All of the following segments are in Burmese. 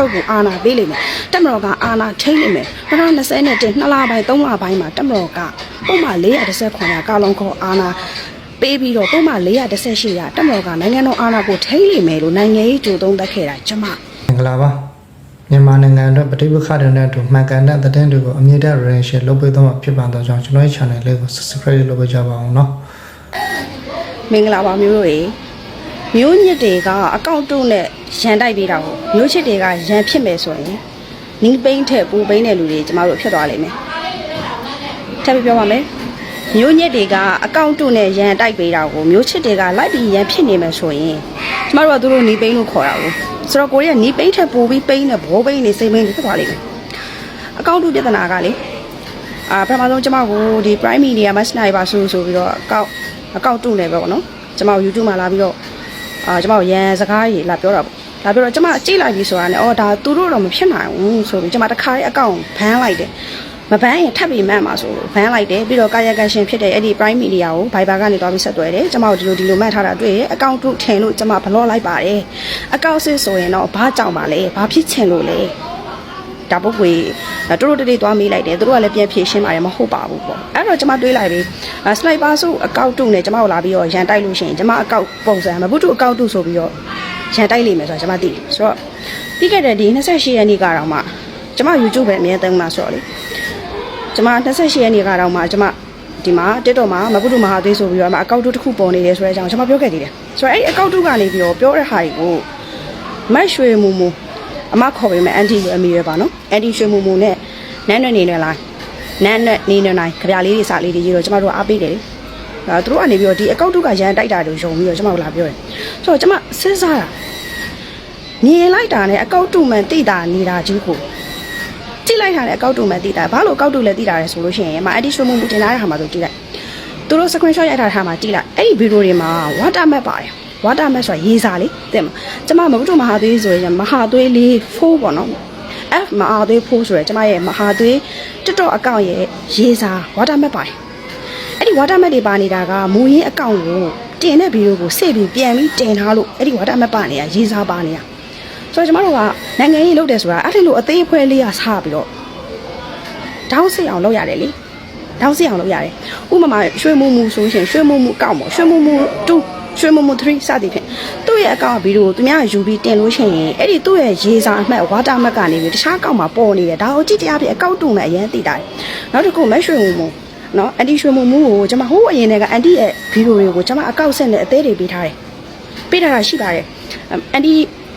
ဟုတ်ကိုအာဏာပေးလိမ့်မယ်တက်မတော်ကအာဏာထိန်းလိမ့်မယ်2020နဲ့တင်2လပိုင်း3လပိုင်းမှာတက်မတော်ကပုံမှန်419ရာကာလုံခေါ်အာဏာပေးပြီးတော့ပုံမှန်418ရာတက်မတော်ကနိုင်ငံတော်အာဏာကိုထိန်းလိမ့်မယ်လို့နိုင်ငံရေးကြိုးသုံးသပ်ခဲ့တာကျမ မင်္ဂလာပါမြန်မာနိုင်ငံအတွက်ပဋိပက္ခတွေနဲ့အတူမှန်ကန်တဲ့သတင်းတွေကိုအမြင့်တဲ့ range လုပ်ပေးသွားမှာဖြစ်ပါတော့ကြောင့်ကျွန်တော်ရဲ့ channel လေးကို subscribe လုပ်ပေးကြပါအောင်เนาะ မင်္ဂလာပါမျိုးတို့ရေ မျိုးညစ်တွေကအကောင့်တုနဲ့ရန်တိုက်ပေးတာကိုမျိုးချစ်တွေကရန်ဖြစ်မယ်ဆိုရင်နီးပိန်းထက်ပူပိန်းတဲ့လူတွေကျမတို့ဖြစ်သွားလိမ့်မယ်ထပ်ပြီးပြောပါမယ်မျိုးညစ်တွေကအကောင့်တုနဲ့ရန်တိုက်ပေးတာကိုမျိုးချစ်တွေကလိုက်ပြီးရန်ဖြစ်နေမယ်ဆိုရင်ကျမတို့ကသူတို့နီးပိန်းလို့ခေါ်တာကိုဆိုတော့ကိုရီးယားနီးပိန်းထက်ပူပြီးပိန်းတဲ့ဘောပိန်းနေစိတ်ပိန်းနေဖြစ်သွားလိမ့်မယ်အကောင့်တုပြဿနာကလေအာပထမဆုံးကျမကိုဒီ prime media မှာစနိုက်ပါဆိုဆိုပြီးတော့အကောင့်အကောင့်တုနေပဲပေါ့နော်ကျမကို YouTube မှာလာပြီးတော့ အာကျမကိုရန်စကားကြီးလာပြောတာပေါ့လာပြောတော့ကျမကြိတ်လိုက်ပြီဆိုတာနဲ့အော်ဒါသူတို့တော့မဖြစ်နိုင်ဘူးဆိုပြီးကျမတခါလေးအကောင့်ဘန်းလိုက်တယ်မဘန်းရင်ထပ်ပြီးမှန်မှာဆိုလို့ဘန်းလိုက်တယ်ပြီးတော့ကာယကံရှင်ဖြစ်တဲ့အဲ့ဒီ prime media ကို Viber ကနေတွားပြီးဆက်သွယ်တယ်ကျမတို့ဒီလိုဒီလိုမှတ်ထားတာတွေ့ရအကောင့်တုထင်လို့ကျမဘလော့လိုက်ပါတယ်အကောင့်စစ်ဆိုရင်တော့ဘာကြောင့်ပါလဲဘာဖြစ်ချင်လို့လဲ ဒါပုတ်ကွေတူတူတေးသွားမေးလိုက်တယ်သူတို့ကလည်းပြန်ဖြေရှင်းပါတယ်မဟုတ်ပါဘူးပေါ့အဲ့တော့ကျွန်မတွေးလိုက်ပြီစနိုက်ပါဆိုအကောက်တုနဲ့ကျွန်မတို့လာပြီးတော့ရန်တိုက်လို့ရှိရင်ကျွန်မအကောက်ပုံစံမဘုတုအကောက်တုဆိုပြီးတော့ရန်တိုက်လိမ့်မယ်ဆိုတာကျွန်မသိတယ်ဆိုတော့ပြီးခဲ့တဲ့ဒီ28ရက်နေ့ကတော့မှကျွန်မ YouTube ပဲအမြဲတမ်းမှာဆိုတော့လေကျွန်မ28ရက်နေ့ကတော့မှကျွန်မဒီမှာ TikTok မှာမဘုတုမဟာသွေးဆိုပြီးတော့မှအကောက်တုတစ်ခုပေါ်နေတယ်ဆိုတဲ့အကြောင်းကျွန်မပြောခဲ့သေးတယ်ဆိုတော့အဲ့ဒီအကောက်တုကနေပြီးတော့ပြောတဲ့ဟာတွေကိုမတ်ရွှေမူမူ အမခေါ်ပေးမယ်အန်တီကိုအမီရပါနော်အန်တီရွှေမူမူနဲ့နန်းနွယ်နေနေလားနန်းနွယ်နေနေနိုင်ကြပြလေးတွေစလေးတွေရေးတော့ကျမတို့အားပေးတယ်လေအဲသူတို့ကနေပြီးတော့ဒီအကောက်တုကရန်တိုက်တာတို့ယုံပြီးတော့ကျမတို့လာပြောတယ်ဆိုတော့ကျမစဉ်းစားတာမြင်လိုက်တာနဲ့အကောက်တုမှန်တိတာနေတာကြီးကိုကြည့်လိုက်တာနဲ့အကောက်တုမှန်တိတာဘာလို့အကောက်တုလဲတိတာလဲဆိုလို့ရှိရင်အမအန်တီရွှေမူမူတင်လာတဲ့ဟာမှာဆိုကြည့်လိုက်သူတို့ screenshot ရိုက်ထားတဲ့ဟာမှာကြည့်လိုက်အဲ့ဒီဗီဒီယိုတွေမှာ water map ပါတယ် water map ဆိုတာရေးစာလေးတဲ့မှာကျမမဘုဒ္ဓမဟာသွေးဆိုရင်မဟာသွေးလေးဖိုးပေါ့နော် F မဟာသွေးဖိုးဆိုရယ်ကျမရဲ့မဟာသွေး TikTok အကောင့်ရဲ့ရေးစာ water map ပါတယ်အဲ့ဒီ water map တွေပါနေတာကမူရင်းအကောင့်ကိုတင်တဲ့ဗီဒီယိုကိုစေ့ပြီးပြန်ပြီးတင်ထားလို့အဲ့ဒီ water map ပါနေတာရေးစာပါနေတာဆိုတော့ကျမတို့ကနိုင်ငံရေးလုပ်တယ်ဆိုတာအဲ့ဒီလိုအသေးအဖွဲလေးကစားပြီးတော့တောင်းစစ်အောင်လုပ်ရတယ်လေတောင်းစစ်အောင်လုပ်ရတယ်ဥပမာရွှေမူမူဆိုရှင်ရွှေမူမူအကောင့်ပေါ့ရွှေမူမူ2 ရွှေမမ3စသည်ဖြင့်သူ့ရဲ့အကောင့်ဗီဒီယိုသူများယူပြီးတင်လို့ရှိရင်အဲ့ဒီသူ့ရဲ့ရေးစာအမှတ်ဝါတာမတ်ကနေပြီးတခြားအကောင့်မှာပေါ်နေတယ်ဒါကိုကြည့်တရားဖြင့်အကောင့်တုံနဲ့အရင်သိတာတယ်နောက်တစ်ခုမက်ရွှေမုံမုံနော်အန်တီရွှေမုံမုံကိုကျွန်မဟိုးအရင်ကအန်တီရဲ့ဗီဒီယိုတွေကိုကျွန်မအကောင့်ဆက်နဲ့အသေးတွေပေးထားတယ်ပေးထားတာရှိပါတယ်အန်တီ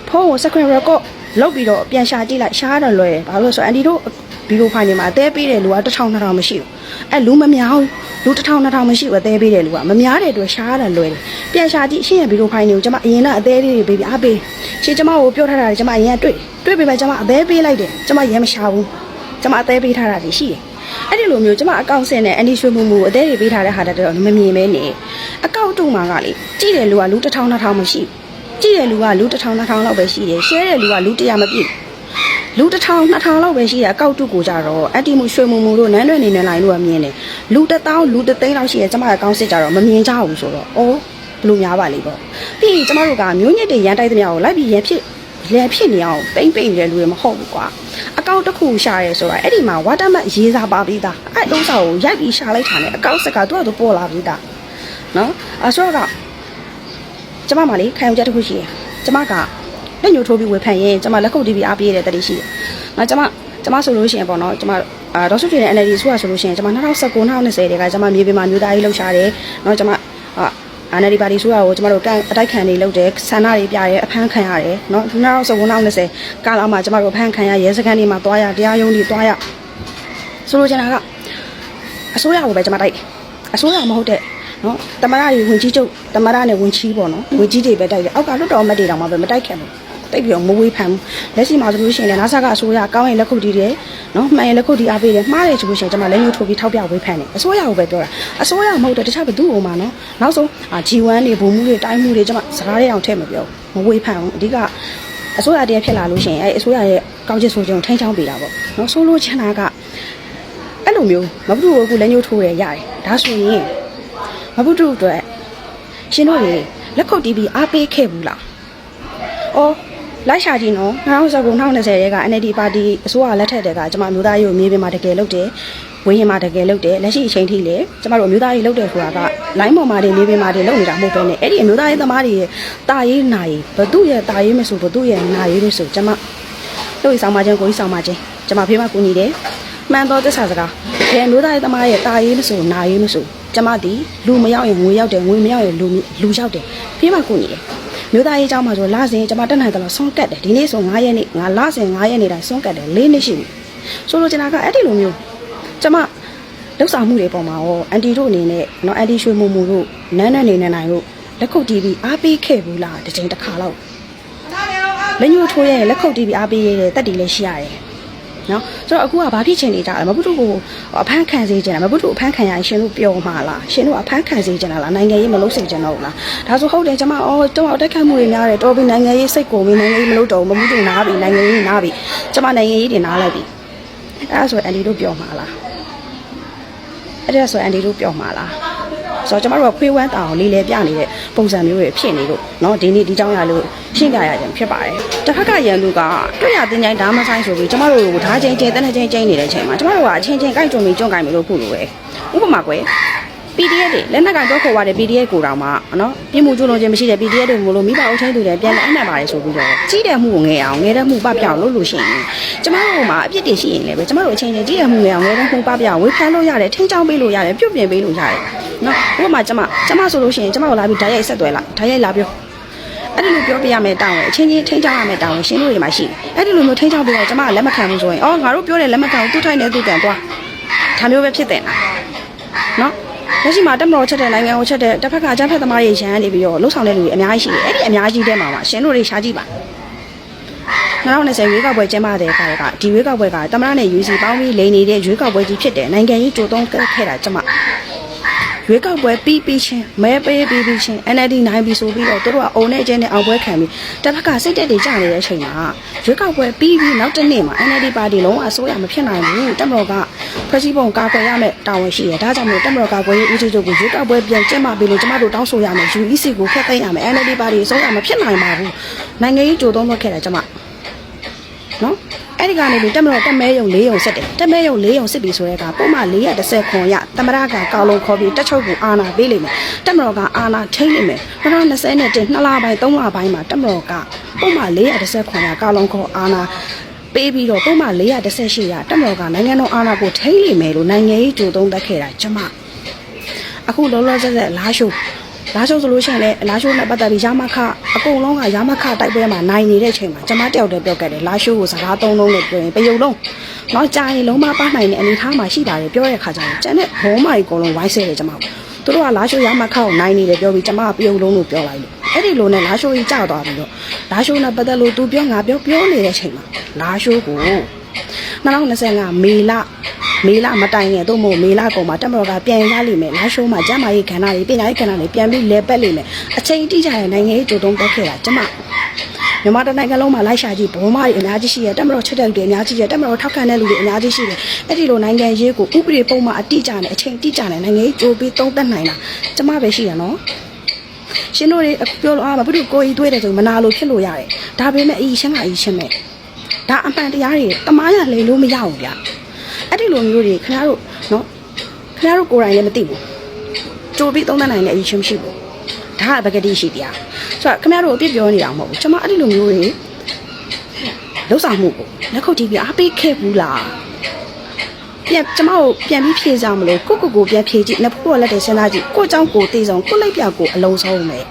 ဖုန်းကို screen record လုပ်ပြီးတော့ပြန်ရှာကြည့်လိုက်ရှားတော့လွယ်ဘာလို့လဲဆိုတော့အန်တီတို့ဗီ ဒီယိုဖိုင်တွေမှာအသေးပေးတဲ့လူက1000 2000မရှိဘူးအဲလူမများဘူးလူ1000 2000မရှိဘူးအသေးပေးတဲ့လူကမများတဲ့အတွက်ရှားတာလွယ်တယ်ပြန်ရှာကြည့်ရှင်းရဗီဒီယိုဖိုင်တွေကိုကျွန်မအရင်ကအသေးလေးတွေပေးပြီးအားပေးရှင်းကျွန်မကိုပြောထားတာတွေကျွန်မအရင်ကတွေ့တွေ့ပေမဲ့ကျွန်မအသေးပေးလိုက်တယ်ကျွန်မရဲမရှာဘူးကျွန်မအသေးပေးထားတာတွေရှိတယ်အဲ့ဒီလိုမျိုးကျွန်မအကောင့်ဆင်းနဲ့အန်ဒီရွှေမူမူအသေးတွေပေးထားတဲ့ဟာတော့မမြင်မဲနေအကောင့်တုံမှာကလေကြည့်တယ်လူကလူ1000 2000မရှိဘူးကြည့်တဲ့လူကလူ1000 2000လောက်ပဲရှိတယ် share တဲ့လူကလူ100မပြည့် လူ1000 2000လောက်ပဲရှိတယ်အကောက်တုကိုကြတော့အတ္တိမှုရွှေမူမူတို့နန်းရွယ်နေနေလိုက်လို့ကမြင်တယ်လူ1000လူ3000လောက်ရှိတယ်ကျမရဲ့အကောင့်စစ်ကြတော့မမြင်ကြဘူးဆိုတော့အော်ဘလို့များပါလိမ့်ပေါ့ပြီးရင်ကျမတို့ကမျိုးညစ်တွေရန်တိုက်သမျှကိုလိုက်ပြီးရန်ဖြစ်လန်ဖြစ်နေအောင်ပိမ့်ပိမ့်နေတဲ့လူတွေမဟုတ်ဘူးကွာအကောင့်တစ်ခုရှာရဲဆိုတာအဲ့ဒီမှာ water map ရေးစားပါပြီးသားအဲ့ဥစ္စာကိုရိုက်ပြီးရှာလိုက်တာနဲ့အကောင့်စက်ကသူ့အတူပေါ်လာပြီးသားနော်အဆိုတော့ကျမမလေးခံယူချက်တစ်ခုရှိရယ်ကျမက လက်ညှိုးထိုးပြီးဝေဖန်ရင်ကျမလက်ခုပ်တီးပြီးအားပေးရတဲ့တတိရှိတယ်။နော်ကျမကျမဆိုလို့ရှိရင်ပေါ့နော်ကျမအာဒေါ်စုထွေနဲ့ NLD ဆိုတာဆိုလို့ရှိရင်ကျမ2019 2020တည်းကကျမမြေပြင်မှာမျိုးသားရေးလှုပ်ရှားတယ်။နော်ကျမအာ NLD ပါတီဆိုတာကိုကျမတို့ကန်အတိုက်ခံတွေလုပ်တယ်ဆန္ဒတွေပြရဲအဖမ်းခံရတယ်နော်2019 2020ကာလမှာကျမတို့အဖမ်းခံရရဲစခန်းတွေမှာတွားရတရားရုံးတွေတွားရဆိုလိုချင်တာကအစိုးရကိုပဲကျမတိုက်တယ်အစိုးရမဟုတ်တဲ့နော်တမရတွေဝင်ကြီးချုပ်တမရနဲ့ဝင်ကြီးပေါ့နော်ဝင်ကြီးတွေပဲတိုက်တယ်အောက်ကလွတ်တော်အမတ်တွေတောင်မှပဲမတိုက်ခဲ့ဘူး တိတ်ပြီးတော့မဝေးဖန်ဘူးလက်ရှိမှာဆိုလို့ရှိရင်လည်းနာဆာကအစိုးရကောင်းရင်လက်ခုပ်တီးတယ်နော်မှန်ရင်လက်ခုပ်တီးအားပေးတယ်မှားတယ်ဆိုလို့ရှိရင်ကျွန်မလက်ညှိုးထိုးပြီးထောက်ပြဝေးဖန်တယ်အစိုးရကိုပဲပြောတာအစိုးရမဟုတ်တဲ့တခြားဘယ်သူ့ဟိုမှာနော်နောက်ဆုံး G1 တွေဘုံမှုတွေတိုင်းမှုတွေကျွန်မစကားတွေအောင်ထည့်မပြောမဝေးဖန်ဘူးအဓိကအစိုးရတည်းဖြစ်လာလို့ရှိရင်အဲအစိုးရရဲ့ကောင်းချစ်ဆိုခြင်းကိုထိန်းချောင်းပေးတာပေါ့နော်ဆိုလို့ချင်တာကအဲ့လိုမျိုးမဘူးတို့ကလက်ညှိုးထိုးရရတယ်ဒါဆိုရင်မဘူးတို့အတွက်ရှင်တို့တွေလက်ခုပ်တီးပြီးအားပေးခဲ့ဘူးလားအော် လိုက်ရှာကြည့်နော်2019 2020ရဲက NLD ပါတီအစိုးရလက်ထက်တည်းကကျွန်မမျိုးသားရေးကိုမြေပြင်မှာတကယ်လုပ်တယ်ဝင်းရင်မှာတကယ်လုပ်တယ်လက်ရှိအချိန်ထိလည်းကျွန်မတို့မျိုးသားရေးလုပ်တယ်ဆိုတာကလိုင်းပေါ်မှာတွေမြေပြင်မှာတွေလုပ်နေတာမဟုတ်ဘဲနဲ့အဲ့ဒီအမျိုးသားရေးသမားတွေရဲ့တာရေးနာရေးဘသူရဲ့တာရေးမဆိုဘသူရဲ့နာရေးလို့ဆိုကျွန်မတို့ဆောင်မချင်းကိုကြီးဆောင်မချင်းကျွန်မဖေးမကူညီတယ်မှန်တော့သစ္စာစကားဘယ်မျိုးသားရေးသမားရဲ့တာရေးမဆိုနာရေးမဆိုကျွန်မဒီလူမရောက်ရင်ငွေရောက်တယ်ငွေမရောက်ရင်လူလူရောက်တယ်ဖေးမကူညီတယ် မြို့သားရေးအကြောင်းမှာဆိုလစဉ်ကျွန်မတက်နိုင်တယ်လို့ဆုံးကတ်တယ်ဒီနေ့ဆို9ရက်နေ့ငါလစဉ်9ရက်နေ့တိုင်းဆုံးကတ်တယ်၄နှစ်ရှိပြီဆိုလိုချင်တာကအဲ့ဒီလိုမျိုးကျွန်မလောက်ဆောင်မှုတွေပေါ်မှာရောအန်တီတို့အနေနဲ့နော်အန်တီရွှေမုံမူတို့နန်းနန်းနေနေနိုင်တို့လက်ခုပ်တီးပြီးအားပေးခဲ့ဘူးလားတစ်ချိန်တစ်ခါလောက်လက်ညှိုးထိုးရဲလက်ခုပ်တီးပြီးအားပေးရတဲ့တက်တီလည်းရှိရတယ် နော်ဆိုတော့အခုကဘာဖြစ်ချင်နေကြလဲမဘူးတို့ကိုအဖမ်းခံစေချင်တာမဘူးတို့အဖမ်းခံရရင်ရှင်တို့ပျော်မှာလားရှင်တို့အဖမ်းခံစေချင်တာလားနိုင်ငံရေးမလုပ်စေချင်တော့ဘူးလားဒါဆိုဟုတ်တယ်ကျွန်မအော်တော့တက်ခတ်မှုတွေများတယ်တော်ပြီနိုင်ငံရေးစိတ်ကုန်ပြီနိုင်ငံရေးမလုပ်တော့ဘူးမဘူးတို့နားပြီနိုင်ငံရေးနားပြီကျွန်မနိုင်ငံရေးတွေနားလိုက်ပြီအဲ့ဒါဆိုအန်ဒီတို့ပျော်မှာလားအဲ့ဒါဆိုအန်ဒီတို့ပျော်မှာလား ဆိုတော့ကျမတို့ကခွေးဝမ်းတောင်လေးလဲပြနေတဲ့ပုံစံမျိုးတွေဖြစ်နေလို့เนาะဒီနေ့ဒီเจ้าရလို့ရှင်းပြရခြင်းဖြစ်ပါတယ်တစ်ဖက်ကရန်သူကတွေ့ရတင်ကြိုင်ဓာမဆိုင်ဆိုပြီးကျမတို့ကိုဓာချင်းချင်းတန်းချင်းချင်းနေတဲ့အချိန်မှာကျမတို့ကအချင်းချင်းကြိုက်ကြုံပြီးကြုံကြိုင်ပြီးလို့ဖို့လိုပဲဥပမာကွယ် PDF တွေလက်နက်ကကြောက်ခေါ်ရတဲ့ PDF ကိုတောင်မှနော်ပြည်မှုကျူးလွန်ခြင်းမရှိတဲ့ PDF တွေမလို့မိဘအုပ်ချင်းသူတွေပြန်လဲအမှတ်ပါတယ်ဆိုပြီးတော့ကြီးတဲ့မှုကိုငယ်အောင်ငယ်တဲ့မှုပပြောင်းလို့လို့ရှိရင်ကျမတို့မှာအပြစ်တွေရှိရင်လည်းပဲကျမတို့အချင်းချင်းကြီးတဲ့မှုငယ်အောင်ငယ်တဲ့မှုပပြောင်းဝေဖန်လို့ရတယ်ထင်းချောင်းပေးလို့ရတယ်ပြုတ်ပြင်ပေးလို့ရတယ်နော်ဥပမာကျမကျမဆိုလို့ရှိရင်ကျမကိုလာပြီးဓာတ်ရိုက်ဆက်သွဲလိုက်ဓာတ်ရိုက်လာပြောအဲ့ဒီလိုပြောပြရမယ်တောင်းတယ်အချင်းချင်းထိန်းချောင်းရမယ်တောင်းတယ်ရှင်တို့တွေမှာရှိတယ်အဲ့ဒီလိုမျိုးထိန်းချောင်းပြီးတော့ကျမကလက်မခံဘူးဆိုရင်အော်ငါတို့ပြောတယ်လက်မခံဘူးသူ့ထိုင်နေသူ့တန်သွားဒါမျိုးပဲဖြစ်တယ်လားနော် လက်ရှိမှာတက်မတော်ချက်တဲ့နိုင်ငံကိုချက်တဲ့တစ်ဖက်ကအကြမ်းဖက်သမားတွေရန်နေပြီးတော့လှုပ်ဆောင်တဲ့လူတွေအများကြီးရှိတယ်အဲ့ဒီအများကြီးတဲမှာပါရှင်တို့တွေရှားကြည့်ပါ2020ရွေးကောက်ပွဲကျင်းပတဲ့အခါကဒီရွေးကောက်ပွဲကတမရနဲ့ UC ပေါင်းပြီးလိန်နေတဲ့ရွေးကောက်ပွဲကြီးဖြစ်တယ်နိုင်ငံရေးကြိုးတုံးခဲ့တာကျမ ရွေးကောက်ပွဲပြီးပြီးချင်းမဲပေးပြီးပြီးချင်း NLD နိုင်ပြီဆိုပြီးတော့တို့ကအုံနဲ့အကျင်းနဲ့အောင်ပွဲခံပြီးတစ်ဖက်ကစိတ်တက်တွေကြနေတဲ့အချိန်မှာရွေးကောက်ပွဲပြီးပြီးနောက်တစ်နေ့မှာ NLD ပါတီလုံးဝအစိုးရမဖြစ်နိုင်ဘူးတက်မတော်ကဖွဲ့စည်းပုံကာကွယ်ရမယ်တာဝန်ရှိတယ်ဒါကြောင့်မို့တက်မတော်ကာကွယ်ရေးဦးစီးချုပ်ကိုရွေးကောက်ပွဲပြန်ကျင်းပပြီးလို့ကျမတို့တောင်းဆိုရမယ် UEC ကိုဖျက်သိမ်းရမယ် NLD ပါတီအစိုးရမဖြစ်နိုင်ပါဘူးနိုင်ငံရေးကြိုးတုံးလုပ်ခဲ့တာကျမနော် အဲ့ဒီကနေပြီးတက်မတော်တက်မဲယုံ၄ယုံစစ်တယ်တက်မဲယုံ၄ယုံစစ်ပြီဆိုတဲ့ကပုံမှန်430ခွန်ရတမရကကောက်လုံးခေါ်ပြီးတက်ချုပ်ကိုအာနာပေးလိမ့်မယ်တက်မတော်ကအာနာထိမ့်လိမ့်မယ်2020နဲ့တင်2လပိုင်း3လပိုင်းမှာတက်မတော်ကပုံမှန်430ခွန်ရကောက်လုံးခေါ်အာနာပေးပြီးတော့ပုံမှန်418ရတက်မတော်ကနိုင်ငံတော်အာဏာကိုထိမ့်လိမ့်မယ်လို့နိုင်ငံရေးကြိုးတုံးတက်ခဲ့တာကျမအခုလောလောဆယ်ဆယ်လာရှိုး လာရှိုးဆိုလို့ရှိရင်လည်းလာရှိုးနဲ့ပတ်သက်ပြီးရမခအကုန်လုံးကရမခတိုက်ပွဲမှာနိုင်နေတဲ့အချိန်မှာကျမတယောက်တည်းပြောခဲ့တယ်လာရှိုးကိုစကားသုံးလုံးနဲ့ပြောရင်ပယုံလုံးတော့ကြာရင်လုံးမပါနိုင်တဲ့အနေထားမှာရှိတာလေပြောတဲ့ခါကျရင်ကျန်တဲ့ဘောမကြီးအကုန်လုံးဝိုင်းဆဲတယ်ကျမတို့သူတို့ကလာရှိုးရမခကိုနိုင်နေတယ်ပြောပြီးကျမကပယုံလုံးလို့ပြောလိုက်လို့အဲ့ဒီလိုနဲ့လာရှိုးကြီးကြောက်သွားပြီးတော့လာရှိုးနဲ့ပတ်သက်လို့သူပြောငါပြောပြောနေတဲ့အချိန်မှာလာရှိုးကို2025မေလ မေလမတိုင်ခင်သို့မဟုတ်မေလကုန်မှာတက်မတော်ကပြန်ရလိမ့်မယ်လာရှိုးမှာကျမရေးခန္ဓာတွေပညာရေးခန္ဓာတွေပြန်ပြီးလဲပတ်လိမ့်မယ်အချိန်တိကျတဲ့နိုင်ငံရေးကြိုတုံးတက်ခဲ့တာကျမမြန်မာတိုင်းနိုင်ငံလုံးမှာလိုက်ရှာကြည့်ဘောမတွေအများကြီးရှိရတက်မတော်ချက်တဲ့လူတွေအများကြီးရှိရတက်မတော်ထောက်ခံတဲ့လူတွေအများကြီးရှိတယ်အဲ့ဒီလိုနိုင်ငံရေးကိုဥပဒေပုံမှန်အတိအကျနဲ့အချိန်တိကျနဲ့နိုင်ငံရေးကြိုပြီးသုံးသပ်နိုင်တာကျမပဲရှိရနော်ရှင်တို့တွေပြောလို့အာမဘုဒ္ဓကိုကြီးတွေးတယ်ဆိုမနာလို့ဖြစ်လို့ရတယ်ဒါပေမဲ့အီရှင်းကအီရှင်းမဲ့ဒါအမှန်တရားတွေတမားရလေလို့မရဘူးဗျ အဲ့ဒီလိုမျိုးတွေခင်ဗျားတို့နော်ခင်ဗျားတို့ကိုယ်တိုင်လည်းမသိဘူးကြိုပြီးသုံးသပ်နိုင်တဲ့အီရှင်းမရှိဘူးဒါကပကတိရှိတရားဆိုတော့ခင်ဗျားတို့အပြစ်ပြောနေတာမဟုတ်ဘူးကျွန်မအဲ့ဒီလိုမျိုးတွေလှုပ်ဆောင်မှုကိုလက်ခုပ်တီးပြီးအားပေးခဲ့ဘူးလားပြန်ကျမတို့ပြန်ပြီးဖြေကြမလို့ကိုကိုကိုပြန်ဖြေကြည့်နှစ်ဖူးပေါ်လက်တွေစဉ်းစားကြည့်ကိုเจ้าကိုတည်ဆောင်ကိုလိုက်ပြကိုအလုံးဆုံးမယ်